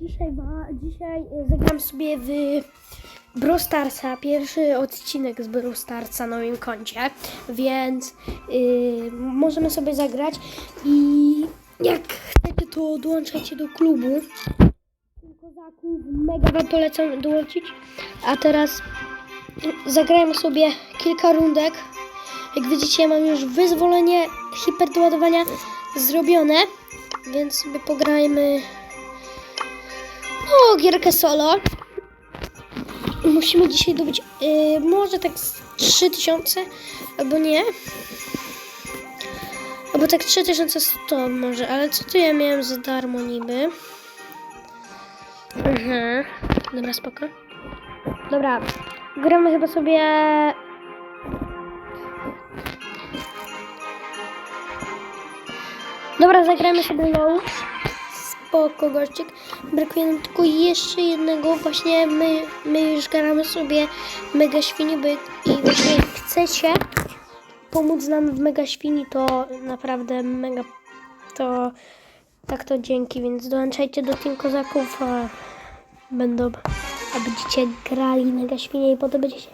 Dzisiaj, ma, dzisiaj y, zagram sobie w Brawl Starsa, pierwszy odcinek z Brawl Starsa na moim koncie, więc y, możemy sobie zagrać i jak chcecie to dołączajcie do klubu. Kozaków, mega wam polecam dołączyć, a teraz zagrajmy sobie kilka rundek. Jak widzicie mam już wyzwolenie hiperdoładowania zrobione, więc sobie pograjmy no, gierkę solo. Musimy dzisiaj dobyć yy, może tak z 3000, albo nie. Albo tak 3100 może, ale co tu ja miałem za darmo niby? Mhm. Dobra, spoko. Dobra, gramy chyba sobie... Dobra, zagramy sobie low spoko gościek. Brakuje nam tylko jeszcze jednego. Właśnie my, my już gramy sobie Mega Świni, bo i właśnie chcecie pomóc nam w Mega Świni, to naprawdę mega to tak to dzięki, więc dołączajcie do Team Kozaków, a będą, a będziecie grali Mega Świnie i potem będziecie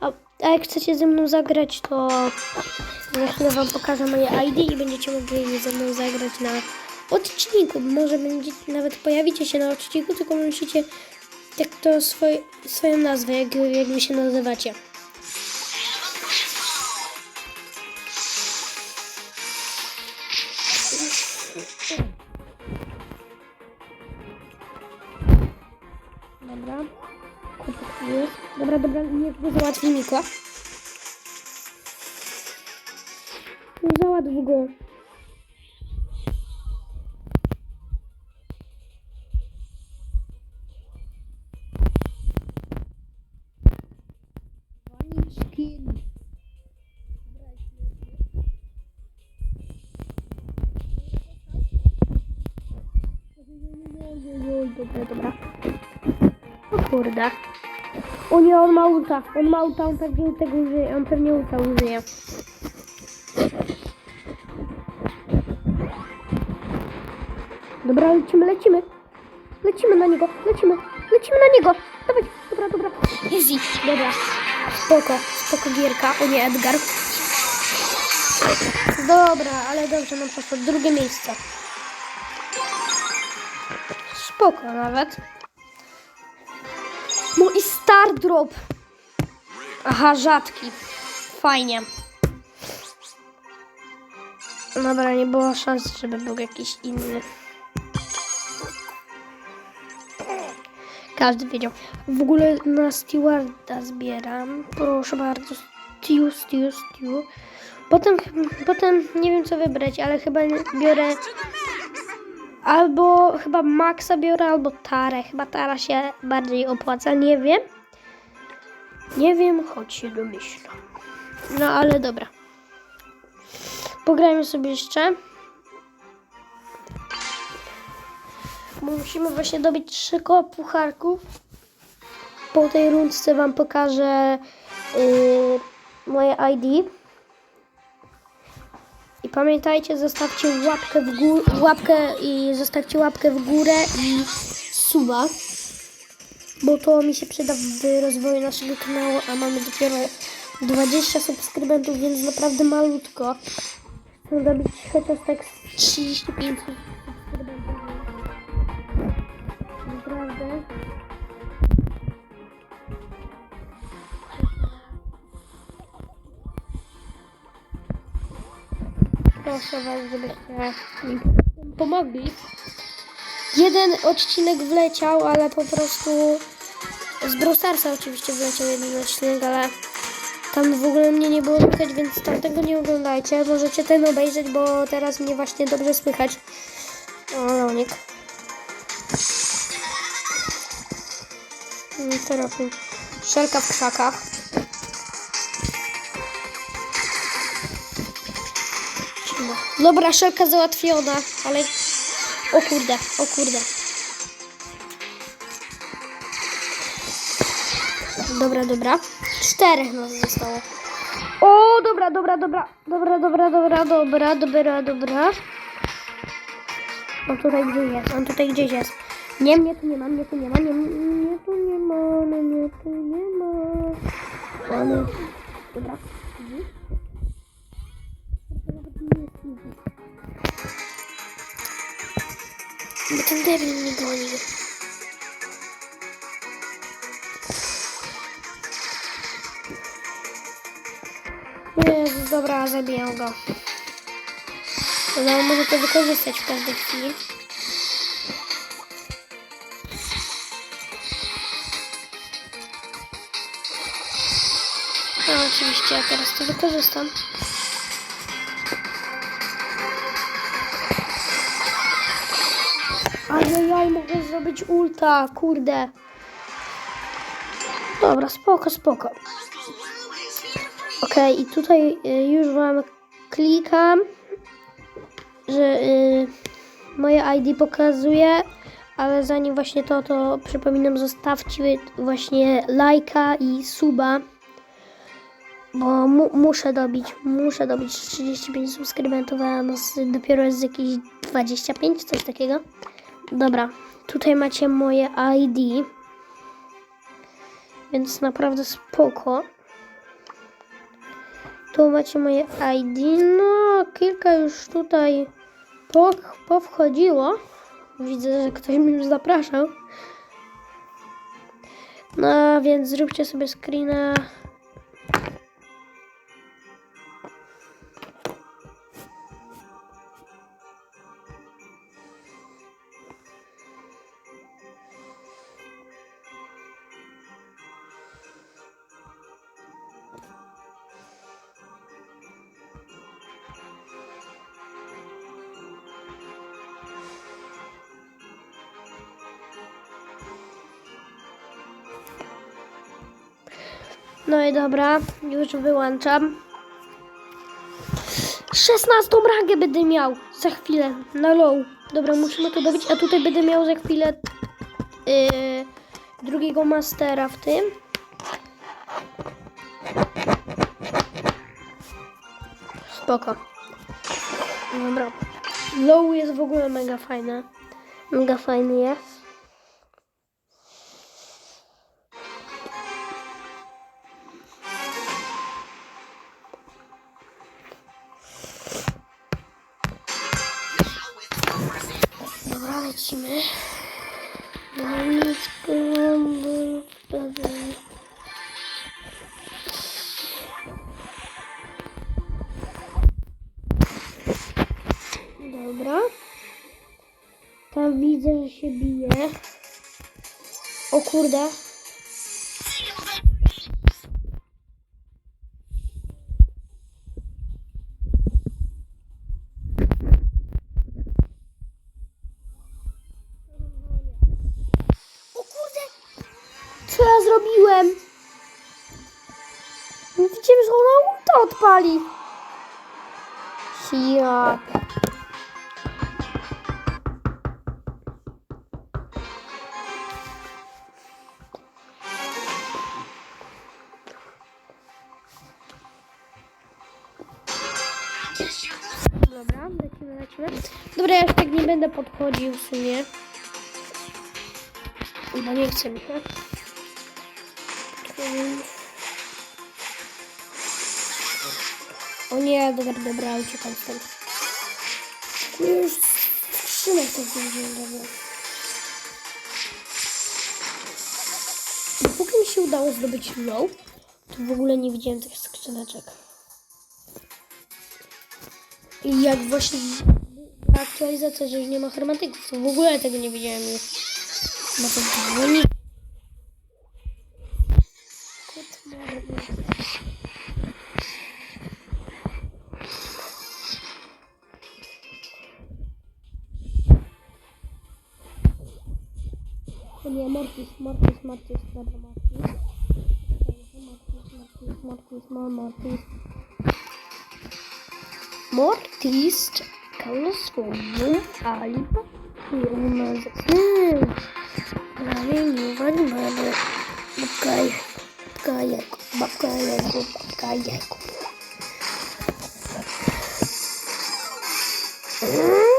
a, a jak chcecie ze mną zagrać, to za chwilę wam pokażę moje ID i będziecie mogli ze mną zagrać na odcinku. Może będziecie, nawet pojawicie się na odcinku, tylko musicie tak to swoje, swoją nazwę, jak, jak wy się nazywacie. Dobra. Dobra, dobra, niech go załatwi Niko. No załatw go. Kurde. O nie, on ma ulta. On ma ulta, on pewnie tego użyje. On pewnie ulta użyje. Dobra, lecimy, lecimy. Lecimy na niego, lecimy, lecimy na niego. Dawaj, dobra, dobra. Easy, dobra. Spoko, spoko gierka. O nie, Edgar. Dobra, ale dobrze nam poszło. Drugie miejsce. Spoko nawet. No i Star Drop. Aha, rzadki. Fajnie. Dobra, nie było szans, żeby był jakiś inny. Każdy wiedział. W ogóle na Stewarda zbieram. Proszę bardzo. Stew, Stew, Stew. Potem, potem nie wiem co wybrać, ale chyba biorę albo chyba Maxa biorę, albo Tarę. Chyba Tara się bardziej opłaca, nie wiem. Nie wiem, choć się domyślam. No ale dobra. Pograjmy sobie jeszcze. Musimy właśnie dobić trzy koła. Po tej rundce Wam pokażę yy, moje ID. Pamiętajcie, zostawcie łapkę w górę, łapkę i zostawcie łapkę w górę i suba. Bo to mi się przyda w rozwoju naszego kanału, a mamy dopiero 20 subskrybentów, więc naprawdę malutko. Chcę dobić chociaż tak z 35 Proszę Was, żebyście mi pomogli. Jeden odcinek wleciał, ale po prostu z Brawl Starsa oczywiście wleciał jeden odcinek, ale tam w ogóle mnie nie było słychać, więc tamtego nie oglądajcie. Możecie ten obejrzeć, bo teraz mnie właśnie dobrze słychać. O, Lonik. Mm, robi? Szelka w krzakach. Dobra, szelka załatwiona, ale... O kurde, o kurde. Dobra, dobra. Czterech nas zostało. O, dobra, dobra, dobra. Dobra, dobra, dobra, dobra, dobra, dobra. On tutaj gdzieś jest, on tutaj gdzieś jest. Nie, mnie tu nie ma, mnie tu nie ma, nie, mnie tu nie ma, mnie tu nie ma. Dobra. Bo ten debil mnie goni. Jezus, dobra, zabiję go. No, może to wykorzystać w każdej chwili. No, oczywiście, ja teraz to wykorzystam. Ajajaj, mogę zrobić ulta, kurde. Dobra, spoko, spoko. Okej, i tutaj y, już wam klikam, że y, moje ID pokazuje, ale zanim właśnie to, to przypominam, zostawcie właśnie lajka i suba, bo mu, muszę dobić, muszę dobić 35 subskrybentów, a no dopiero jest jakieś 25, coś takiego. Dobra, tutaj macie moje ID, więc naprawdę spoko. Tu macie moje ID. No, kilka już tutaj po, powchodziło. Widzę, że ktoś mnie już zapraszał. No, więc zróbcie sobie screena. No i dobra, już wyłączam. 16 rangę będę miał za chwilę na low. Dobra, musimy to dobić, a tutaj będę miał za chwilę yy, drugiego mastera w tym. Spoko. Dobra. Low jest w ogóle mega fajne. Mega fajny jest. Lecimy. Dobra. Tam widzę, że się bije. O kurde. Widziałem, że ona ulta odpali. Ja. Dobra, ja już tak nie będę podchodził w sumie. Nie chce mi. O nie, dobra, dobra, uciekam stąd. Już skrzynek to wziąłem, dobra. Dopóki mi się udało zdobyć low, to w ogóle nie widziałem tych skrzyneczek. I jak właśnie aktualizacja, że już nie ma hermetyków, to w ogóle tego nie widziałem już. No to dzwoni. Ele é Marcus, Marcus, Marcus, Marcus, Marcus. Marcus, Marcus, Marcus. Mortist Calusfogo Alipa Irmãs Maravilha, vai embora Bacaia Bacaia Bacaia Bacaia Bacaia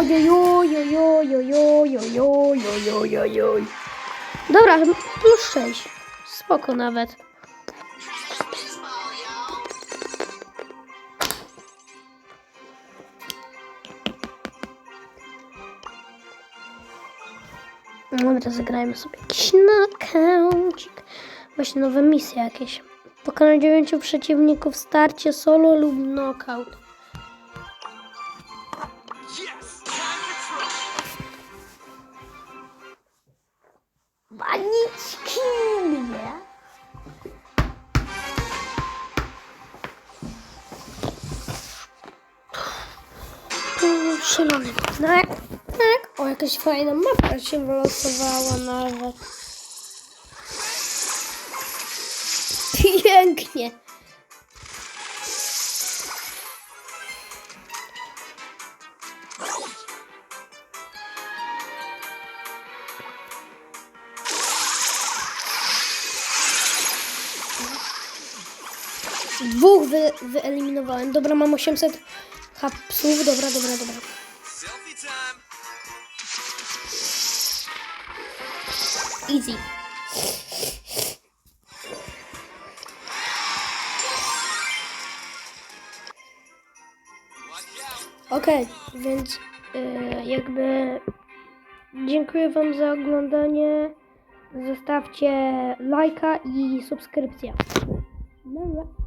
Ojojojojojojojojojojojojoj. Dobra, plus 6. Spoko nawet. Dobra, zagrajmy sobie jakiś knockoutik. Właśnie nowe misje jakieś. Pokonać dziewięciu przeciwników w starcie solo lub knockout. Paniczki mnie. Szalony. Tak, tak. O, jakaś fajna mapa się wylosowała nawet. Pięknie. Dwóch wy, wyeliminowałem. Dobra, mam 800 hapsów. Dobra, dobra, dobra. Easy. Okej, więc y, jakby dziękuję Wam za oglądanie. Zostawcie lajka i subskrypcję. Dobra.